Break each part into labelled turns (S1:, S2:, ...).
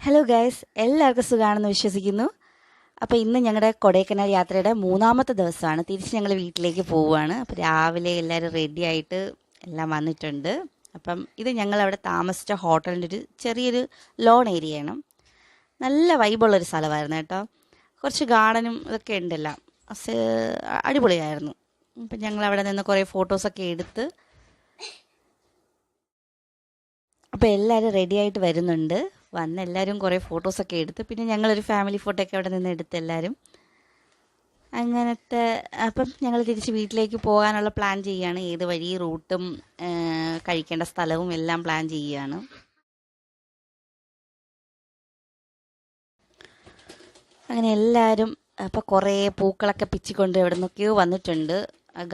S1: Hello guys എല്ലാവർക്കും സുഖമാണെന്ന് വിശ്വസിക്കുന്നു. അപ്പോൾ ഇന്ന് ഞങ്ങളുടെ കൊടൈക്കനാൽ യാത്രയുടെ മൂന്നാമത്തെ ദിവസമാണ്. തിരിച്ച് ഞങ്ങൾ വീട്ടിലേക്ക് പോവുകയാണ്. അപ്പോൾ രാവിലെ എല്ലാവരും റെഡി ആയിട്ട് എല്ലാം വന്നിട്ടുണ്ട്. അപ്പം ഇത് ഞങ്ങൾ അവിടെ താമസിച്ച ഹോട്ടലിന്റെ ഒരു ചെറിയൊരു ലോൺ ഏരിയയാണ് നല്ല വൈബുള്ളൊരു സ്ഥലമായിരുന്നു കേട്ടോ. കുറച്ച് ഗാർഡനും ഇതൊക്കെ ഉണ്ടല്ലോ. അടിപൊളിയായിരുന്നു. അപ്പം ഞങ്ങൾ അവിടെ നിന്ന് കുറേ ഫോട്ടോസൊക്കെ എടുത്ത് അപ്പോൾ എല്ലാവരും റെഡി ആയിട്ട് വരുന്നുണ്ട്. വന്ന് എല്ലാവരും കുറേ ഫോട്ടോസൊക്കെ എടുത്ത്. പിന്നെ ഞങ്ങളൊരു ഫാമിലി ഫോട്ടോ ഒക്കെ അവിടെ നിന്ന് എടുത്ത് എല്ലാവരും അങ്ങനത്തെ അപ്പം ഞങ്ങൾ തിരിച്ച് വീട്ടിലേക്ക് പോകാനുള്ള പ്ലാൻ ചെയ്യുകയാണ്. ഏത് വഴി റൂട്ടും കഴിക്കേണ്ട സ്ഥലവും എല്ലാം പ്ലാൻ ചെയ്യുകയാണ്. അങ്ങനെ എല്ലാവരും അപ്പോൾ കുറേ പൂക്കളൊക്കെ പിച്ചിക്കൊണ്ട് എവിടെ നിന്നൊക്കെയോ വന്നിട്ടുണ്ട്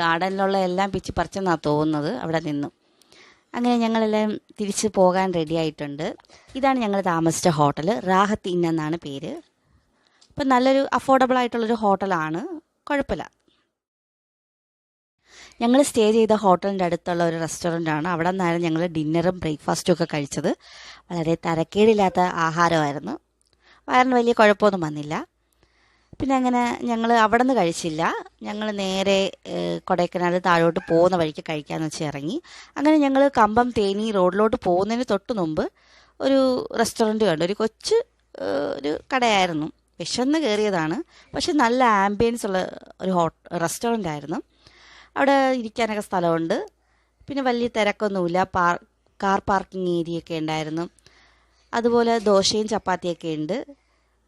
S1: ഗാർഡനിലുള്ള എല്ലാം പിച്ചി പറിച്ചെന്നാണ് തോന്നുന്നത് അവിടെ നിന്നും. അങ്ങനെ ഞങ്ങളെല്ലാം തിരിച്ച് പോകാൻ റെഡി ആയിട്ടുണ്ട്. ഇതാണ് ഞങ്ങൾ താമസിച്ച ഹോട്ടൽ റാഹത്ത് ഇൻ എന്നാണ് പേര്. അപ്പം നല്ലൊരു അഫോർഡബിൾ ആയിട്ടുള്ളൊരു ഹോട്ടലാണ്. കുഴപ്പമില്ല. ഞങ്ങൾ സ്റ്റേ ചെയ്ത ഹോട്ടലിന്റെ അടുത്തുള്ള ഒരു റെസ്റ്റോറന്റ് ആണ്. അവിടെ നിന്നായിരുന്നു ഞങ്ങൾ ഡിന്നറും ബ്രേക്ക്ഫാസ്റ്റും ഒക്കെ കഴിച്ചത്. വളരെ തരക്കേടില്ലാത്ത ആഹാരമായിരുന്നു. വയറിന് വലിയ കുഴപ്പമൊന്നും വന്നില്ല. പിന്നെ അങ്ങനെ ഞങ്ങൾ അവിടെ നിന്ന് കഴിച്ചില്ല. ഞങ്ങൾ നേരെ കൊടൈക്കനാൽ താഴോട്ട് പോകുന്ന വഴിക്ക് കഴിക്കാമെന്ന് വെച്ച് ഇറങ്ങി. അങ്ങനെ ഞങ്ങൾ കമ്പം തേനി റോഡിലോട്ട് പോകുന്നതിന് തൊട്ട് മുമ്പ് ഒരു റെസ്റ്റോറന്റ് കണ്ടു. ഒരു കൊച്ച് ഒരു കടയായിരുന്നു. വിശന്ന് കയറിയതാണ് പക്ഷെ നല്ല ആംബിയൻസ് ഉള്ള ഒരു ഹോട്ട് റെസ്റ്റോറന്റ് ആയിരുന്നു. അവിടെ ഇരിക്കാനൊക്കെ സ്ഥലമുണ്ട്. പിന്നെ വലിയ തിരക്കൊന്നുമില്ല. പാർ കാർ പാർക്കിംഗ് ഏരിയ ഒക്കെ ഉണ്ടായിരുന്നു. അതുപോലെ ദോശയും ചപ്പാത്തിയൊക്കെ ഉണ്ട്.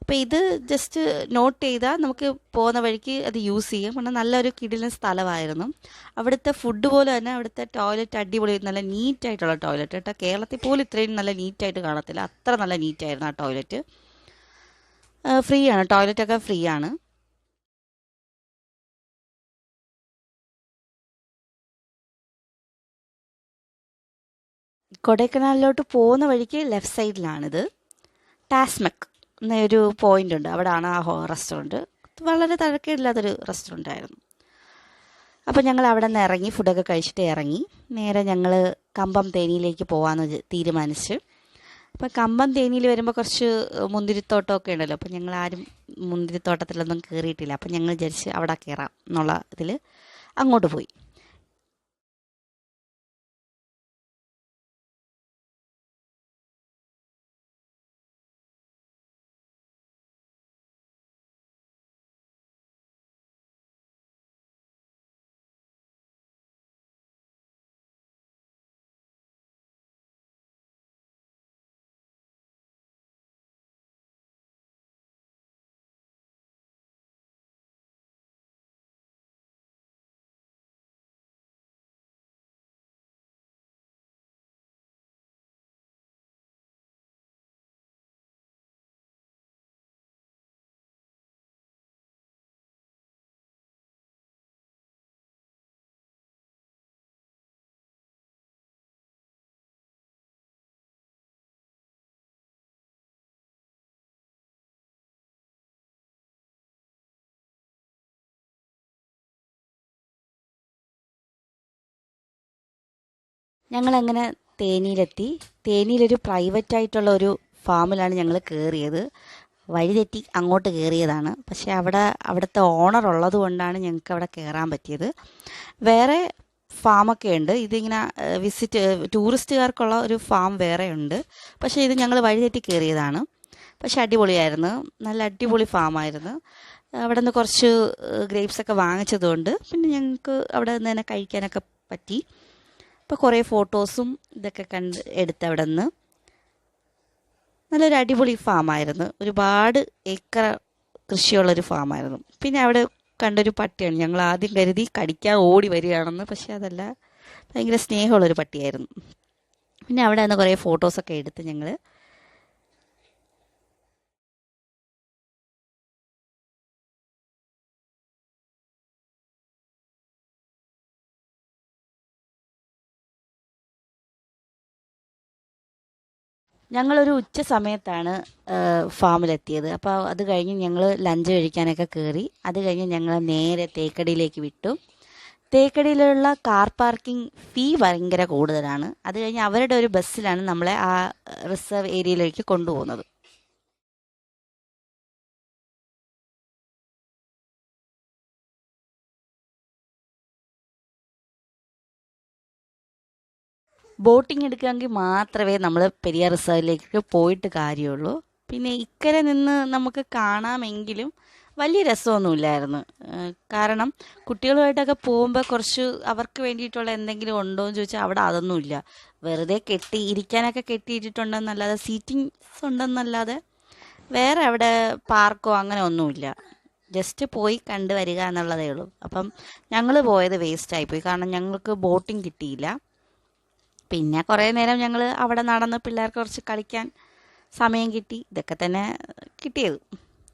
S1: അപ്പോൾ ഇത് ജസ്റ്റ് നോട്ട് ചെയ്താൽ നമുക്ക് പോകുന്ന വഴിക്ക് അത് യൂസ് ചെയ്യാം. കാരണം നല്ലൊരു കിടിലൻ സ്ഥലമായിരുന്നു. അവിടുത്തെ ഫുഡ് പോലെ തന്നെ അവിടുത്തെ ടോയ്ലറ്റ് അടിപൊളി നല്ല നീറ്റായിട്ടുള്ള ടോയ്ലറ്റ് കേട്ടോ. കേരളത്തിൽ പോലും ഇത്രയും നല്ല നീറ്റായിട്ട് കാണത്തില്ല. അത്ര നല്ല നീറ്റായിരുന്നു ആ ടോയ്ലറ്റ് ഫ്രീ ആണ്. ടോയ്ലറ്റൊക്കെ ഫ്രീ ആണ്. കൊടൈക്കനാലിലോട്ട് പോകുന്ന വഴിക്ക് ലെഫ്റ്റ് സൈഡിലാണിത് ടാസ്മെക് എന്നൊരു പോയിന്റ് ഉണ്ട്. അവിടെ ആണ് ആ റെസ്റ്റോറന്റ് വളരെ തഴക്കമില്ലാത്തൊരു റെസ്റ്റോറന്റ് ആയിരുന്നു. അപ്പോൾ ഞങ്ങൾ അവിടെ നിന്ന് ഇറങ്ങി ഫുഡൊക്കെ കഴിച്ചിട്ട് ഇറങ്ങി. നേരെ ഞങ്ങൾ കമ്പം തേനിയിലേക്ക് പോകാമെന്ന് തീരുമാനിച്ച്. അപ്പോൾ കമ്പം തേനിയിൽ വരുമ്പോൾ കുറച്ച് മുന്തിരിത്തോട്ടമൊക്കെ ഉണ്ടല്ലോ. അപ്പോൾ ഞങ്ങൾ ആരും മുന്തിരിത്തോട്ടത്തിലൊന്നും കയറിയിട്ടില്ല അപ്പോൾ ഞങ്ങൾ വിചാരിച്ച് അവിടെ കയറാം എന്നുള്ള ഇതിൽ അങ്ങോട്ട് പോയി. ഞങ്ങളങ്ങനെ തേനിയിലെത്തി. തേനിയിലൊരു പ്രൈവറ്റ് ആയിട്ടുള്ള ഒരു ഫാമിലാണ് ഞങ്ങൾ കയറിയത് വഴി തെറ്റി അങ്ങോട്ട് കയറിയതാണ് പക്ഷേ അവിടെ അവിടുത്തെ ഓണർ ഉള്ളത് കൊണ്ടാണ് ഞങ്ങൾക്ക് അവിടെ കയറാൻ പറ്റിയത്. വേറെ ഫാമൊക്കെ ഉണ്ട്. ഇതിങ്ങനെ വിസിറ്റ് ടൂറിസ്റ്റുകാർക്കുള്ള ഒരു ഫാം വേറെ ഉണ്ട്. പക്ഷേ ഇത് ഞങ്ങൾ വഴി തെറ്റി കയറിയതാണ് പക്ഷേ അടിപൊളിയായിരുന്നു. നല്ല അടിപൊളി ഫാമായിരുന്നു അവിടെ നിന്ന് കുറച്ച് ഗ്രേപ്സൊക്കെ വാങ്ങിച്ചതുകൊണ്ട് പിന്നെ ഞങ്ങൾക്ക് അവിടെ നിന്ന് തന്നെ കഴിക്കാനൊക്കെ പറ്റി. ഇപ്പോൾ കുറേ ഫോട്ടോസും ഇതൊക്കെ കണ്ട് എടുത്ത് അവിടെ നിന്ന് നല്ലൊരു അടിപൊളി ഫാമായിരുന്നു. ഒരുപാട് ഏക്കർ കൃഷിയുള്ളൊരു ഫാമായിരുന്നു. പിന്നെ അവിടെ കണ്ടൊരു പട്ടിയാണ്. ഞങ്ങൾ ആദ്യം കരുതി കടിക്കാൻ ഓടി വരികയാണെന്ന്. പക്ഷെ അതല്ല ഭയങ്കര സ്നേഹമുള്ളൊരു പട്ടിയായിരുന്നു. പിന്നെ അവിടെ നിന്ന് കുറേ ഫോട്ടോസൊക്കെ എടുത്ത് ഞങ്ങൾ ഞങ്ങളൊരു ഉച്ച സമയത്താണ് ഫാമിലെത്തിയത്. അപ്പോൾ അത് കഴിഞ്ഞ് ഞങ്ങൾ ലഞ്ച് കഴിക്കാനൊക്കെ കയറി അത് കഴിഞ്ഞ് ഞങ്ങൾ നേരെ തേക്കടിയിലേക്ക് വിട്ടു. തേക്കടിയിലുള്ള കാർ പാർക്കിംഗ് ഫീ ഭയങ്കര കൂടുതലാണ്. അത് കഴിഞ്ഞ് അവരുടെ ഒരു ബസ്സിലാണ് നമ്മളെ ആ റിസർവ് ഏരിയയിലേക്ക് കൊണ്ടുപോകുന്നത്. ബോട്ടിംഗ് എടുക്കുകയാണെങ്കിൽ മാത്രമേ നമ്മൾ പെരിയാർ റിസർവിലേക്ക് പോയിട്ട് കാര്യമുള്ളൂ. പിന്നെ ഇക്കരെ നിന്ന് നമുക്ക് കാണാമെങ്കിലും വലിയ രസമൊന്നുമില്ലായിരുന്നു. കാരണം കുട്ടികളുമായിട്ടൊക്കെ പോകുമ്പോൾ കുറച്ച് അവർക്ക് വേണ്ടിയിട്ടുള്ള എന്തെങ്കിലും ഉണ്ടോ എന്ന് ചോദിച്ചാൽ അവിടെ അതൊന്നുമില്ല. വെറുതെ കെട്ടി ഇരിക്കാനൊക്കെ കെട്ടിയിട്ടിട്ടുണ്ടെന്നല്ലാതെ സീറ്റിങ്സ് ഉണ്ടെന്നല്ലാതെ വേറെ അവിടെ പാർക്കോ അങ്ങനെ ഒന്നുമില്ല. ജസ്റ്റ് പോയി കണ്ടു വരിക എന്നുള്ളതേ ഉള്ളൂ. അപ്പം ഞങ്ങൾ പോയത് വേസ്റ്റായിപ്പോയി കാരണം ഞങ്ങൾക്ക് ബോട്ടിംഗ് കിട്ടിയില്ല. പിന്നെ കുറേ നേരം ഞങ്ങൾ അവിടെ നടന്ന് പിള്ളേർക്ക് കുറച്ച് കളിക്കാൻ സമയം കിട്ടി. ഇതൊക്കെ തന്നെ കിട്ടിയത്.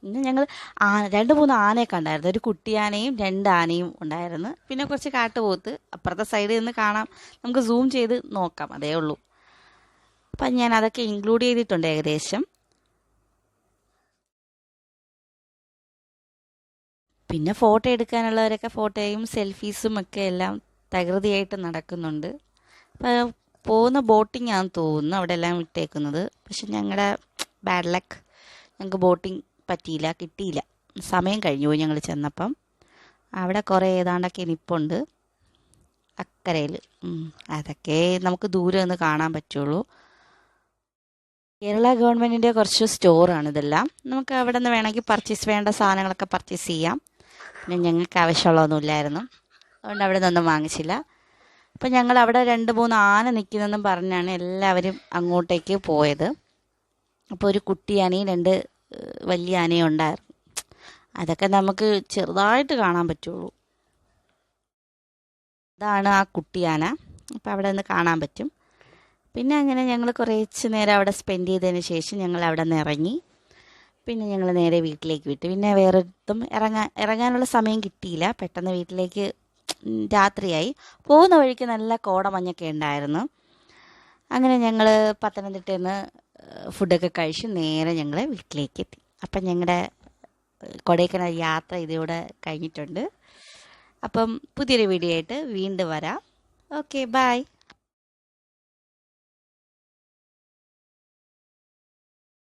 S1: പിന്നെ ഞങ്ങൾ ആ രണ്ട് മൂന്ന് ആനയൊക്കെ ഉണ്ടായിരുന്നു ഒരു കുട്ടിയാനയും രണ്ട് ആനയും ഉണ്ടായിരുന്നു. പിന്നെ കുറച്ച് കാട്ടുപോത്ത് അപ്പുറത്തെ സൈഡിൽ നിന്ന് കാണാം. നമുക്ക് സൂം ചെയ്ത് നോക്കാം. അതേ ഉള്ളൂ. അപ്പം ഞാൻ അതൊക്കെ ഇൻക്ലൂഡ് ചെയ്തിട്ടുണ്ട് ഏകദേശം. പിന്നെ ഫോട്ടോ എടുക്കാനുള്ളവരൊക്കെ ഫോട്ടോയും സെൽഫീസും ഒക്കെ എല്ലാം തകൃതിയായിട്ട് നടക്കുന്നുണ്ട്. അപ്പം പോകുന്ന ബോട്ടിംഗ് ആണെന്ന് തോന്നുന്നു. അവിടെ എല്ലാം വിട്ടേക്കുന്നത്. പക്ഷെ ഞങ്ങളുടെ ബാഡ് ലക്ക് ഞങ്ങൾക്ക് ബോട്ടിംഗ് പറ്റിയില്ല കിട്ടിയില്ല. സമയം കഴിഞ്ഞു പോയി ഞങ്ങൾ ചെന്നപ്പം. അവിടെ കുറേ ഏതാണ്ടൊക്കെ ഇനിപ്പുണ്ട് അക്കരയിൽ അതൊക്കെ നമുക്ക് ദൂരെ നിന്ന് കാണാൻ പറ്റുള്ളൂ. കേരള ഗവൺമെന്റിന്റെ കുറച്ച് സ്റ്റോറാണ് ഇതെല്ലാം. നമുക്ക് അവിടെ നിന്ന് വേണമെങ്കിൽ പർച്ചേസ് വേണ്ട സാധനങ്ങളൊക്കെ പർച്ചേസ് ചെയ്യാം. പിന്നെ ഞങ്ങൾക്ക് ആവശ്യമുള്ളതൊന്നുമില്ലായിരുന്നു അതുകൊണ്ട് അവിടെ നിന്നൊന്നും വാങ്ങിച്ചില്ല. അപ്പം ഞങ്ങൾ അവിടെ രണ്ട് മൂന്ന് ആന നിൽക്കുന്നെന്നും പറഞ്ഞാണ് എല്ലാവരും അങ്ങോട്ടേക്ക് പോയത്. അപ്പോൾ ഒരു കുട്ടി ആനയും രണ്ട് വലിയ ആനയും ഉണ്ടായിരുന്നു അതൊക്കെ നമുക്ക് ചെറുതായിട്ട് കാണാൻ പറ്റുള്ളൂ. അതാണ് ആ കുട്ടിയാന അപ്പോൾ അവിടെ നിന്ന് കാണാൻ പറ്റും. പിന്നെ അങ്ങനെ ഞങ്ങൾ കുറച്ച് നേരം അവിടെ സ്പെൻഡ് ചെയ്തതിന് ശേഷം ഞങ്ങൾ അവിടെ നിന്ന് ഇറങ്ങി. പിന്നെ ഞങ്ങൾ നേരെ വീട്ടിലേക്ക് വിട്ടു. പിന്നെ വേറെ ഇറങ്ങാൻ ഇറങ്ങാനുള്ള സമയം കിട്ടിയില്ല. പെട്ടെന്ന് വീട്ടിലേക്ക് രാത്രിയായി. പോകുന്ന വഴിക്ക് നല്ല കോടമഞ്ഞൊക്കെ ഉണ്ടായിരുന്നു. അങ്ങനെ ഞങ്ങൾ പത്തനംതിട്ടയിൽ നിന്ന് ഫുഡൊക്കെ കഴിച്ച് നേരെ ഞങ്ങൾ വീട്ടിലേക്ക് എത്തി അപ്പം ഞങ്ങളുടെ കൊടൈക്കനാൽ യാത്ര ഇതിലൂടെ കഴിഞ്ഞിട്ടുണ്ട്. അപ്പം പുതിയൊരു വീഡിയോ ആയിട്ട് വീണ്ടും വരാം. Okay bye